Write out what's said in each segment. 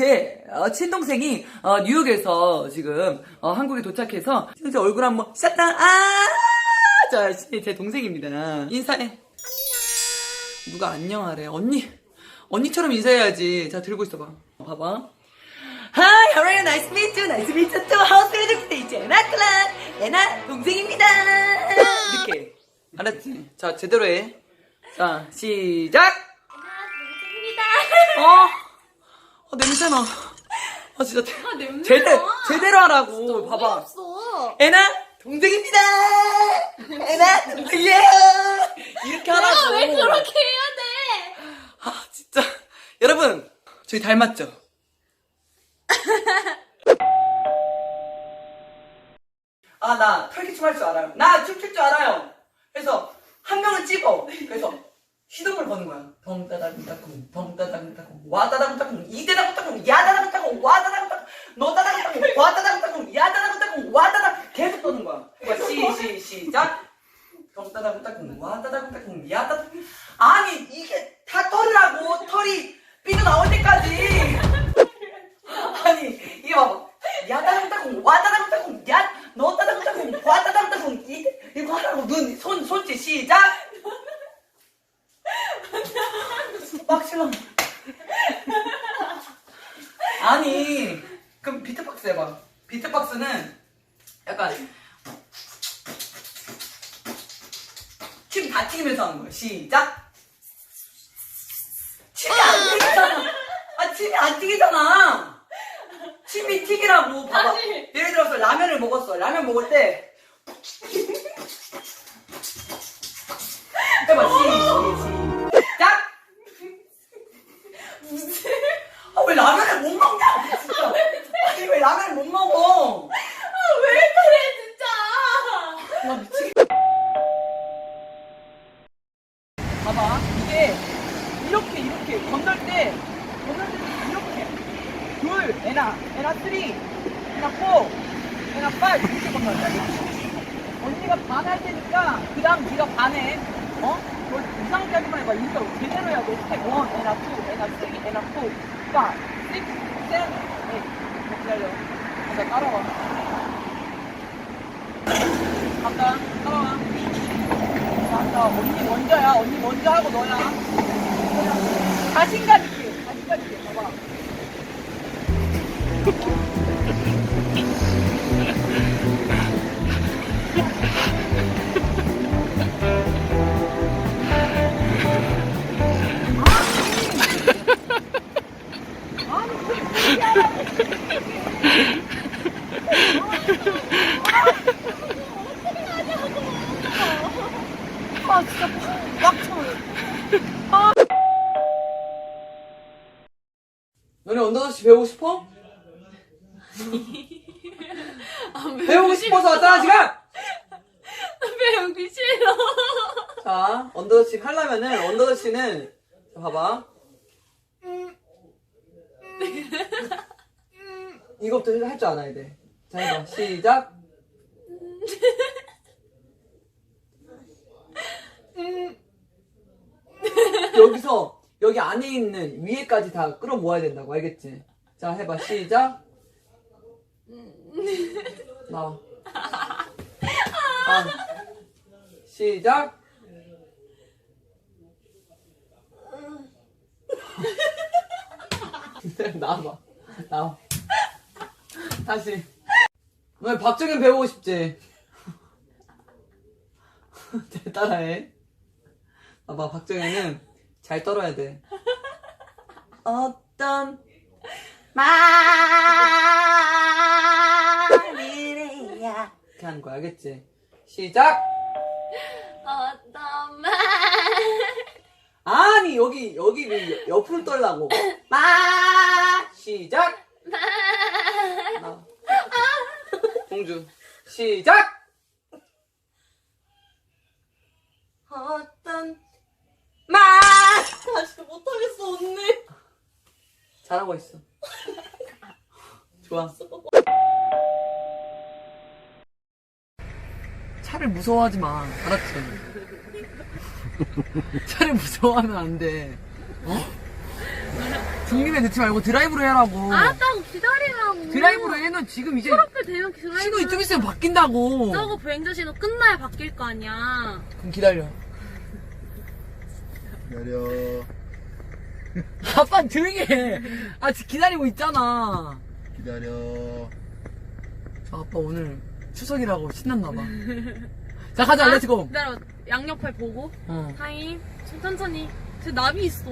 제 어, 친동생이 어, 뉴욕에서 지금 어, 한국에 도착해서 제 얼굴 한번 샷다 아! 자, 제 동생입니다. 인사해. 안녕. 누가 안녕하래. 언니. 언니처럼 인사해야지. 자, 들고 있어봐. 봐봐. Hi, how are you? Nice to meet you. Nice to meet you too. How's your day? 제나 클란. 애나 동생입니다. 이렇게. 알았지? 자, 제대로 해. 자, 시작! 동생입니다. 어, 어 냄새나. 아, 진짜. 대, 아, 냄새나. 제대, 제대로 하라고. 봐봐. 없어. 애나 동생입니다. 애나 동생이에요. 이렇게 하라고. 왜 그렇게 해야 돼? 아 진짜 여러분 저희 닮았죠? 아 나 털기춤 할 줄 알아요. 나 춤출 줄 알아요. 그래서 한 명은 찍어. 그래서 시동을 거는 거야. 덩따다쿵따쿵 덩따다쿵따쿵 와다다쿵따쿵 이대다쿵따쿵 야다다쿵따쿵 와다다쿵따쿵 너다다쿵따쿵 와다다쿵따쿵 야다다쿵따쿵 와다다 계속 떠는 거야. 그러니까 시 시 시작. 덩따다쿵따쿵 와다다쿵따쿵 야다 아니 이게 다 털으라고 털이 삐져 나올 때까지 아니 이게 봐봐 야다다쿵따쿵 와다다쿵따쿵 야 너다다쿵따쿵 와다다쿵따쿵 이 이거 하라고 눈 손 손짓 시작 빡치마 아니 그럼 비트박스 해봐 비트박스는 약간 침 다 튀기면서 하는 거예요. 시작. 침이 안 튀기잖아. 아, 침이 안 튀기잖아. 침이 튀기라고. 봐봐. 예를 들어서 라면을 먹었어. 라면 먹을 때. 해봐. 시, 시, 시작. 무슨? 아, 왜 라면을 못 먹냐? 진짜. 아니, 왜 라면을 못 먹어? 아, 왜 그래, 진짜. 나 미치겠다. 봐봐, 이게 이렇게 이렇게 건널 때 건널 때 이렇게 둘, 에나, 에나 쓰리, 에나 포, 에나 파이 이렇게 건널다. 이렇게. 언니가 반 할 테니까 그 다음 네가 반해. 어? 뭘 이상하게 하기만 해봐. 이거 제대로 해야 돼. 스텝 원, 에나 투, 에나 쓰리, 에나 포, 파, 식, 셋, 에잇. 기다려. 자, 따라와. 간다. 따라와. 간다. 언니 먼저야. 언니 먼저 하고 너야. 자신감 있게. 자신감 있게. 봐봐. 아, 진짜 빡쳐. 아. 너네 언더더시 배우고 싶어? 배우고 싶어서 왔잖아, 지금! 배우기 싫어. 자, 언더더시 하려면은, 언더더시는, 자, 봐봐. 이것부터 할 줄 알아야 돼. 자, 해봐. 시작. 여기서, 여기 안에 있는 위에까지 다 끌어모아야 된다고, 알겠지? 자, 해봐. 시작. 나와. 아. 시작. 나와봐. 나와. 다시. 너 박정현 배우고 싶지? 잘 따라해. 봐봐, 박정현은 잘 떨어야 돼. 어떤 말이래야. 이렇게 하는 거야, 알겠지? 시작! 어떤 말. 아니, 여기, 여기를 옆으로 떨라고. 마! 시작! 나와. 공주. 시작! 어떤. 마! 아, 진짜 못하겠어, 언니. 잘하고 있어. 좋아. 차를 무서워하지 마. 알았지? 차를 무서워하면 안 돼. 어? 중립에 넣지 말고 드라이브로 해라고. 알았다고 기다리라고. 드라이브로 해는 지금 이제 초록불 되면 드라이브. 신호 이쪽 있으면 바뀐다고. 저거 보행자 신호 끝나야 바뀔 거 아니야. 그럼 기다려. 기다려. 아빠 조용히 해. 아, 지금 기다리고 있잖아. 기다려. 저 아빠 오늘 추석이라고 신났나봐. 자, 가자, 렛츠고. 기다려. 양옆에 보고. 어. 타임. 천천히. 저 나비 있어.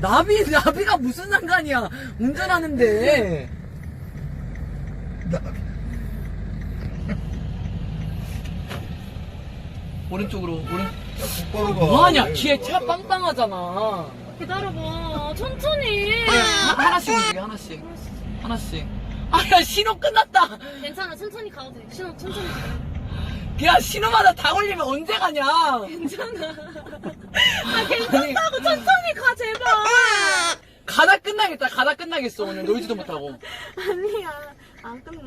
나비, 나비가 무슨 상관이야. 운전하는데. 나, 오른쪽으로, 오른. 야, 똑바로 가. 뭐하냐? 뒤에 차 빵빵하잖아. 기다려봐. 천천히. 하, 하나씩 움직여, 하나씩. 하나씩. 아, 야, 신호 끝났다. 괜찮아. 천천히 가도 돼. 신호 천천히. 가. 야, 신호마다 다 걸리면 언제 가냐? 괜찮아. 아니, 괜찮다고 천천히 가 제발. 가다 끝나겠다, 가다 끝나겠어, 오늘. 놀지도 못하고. 아니야. 안 끝나.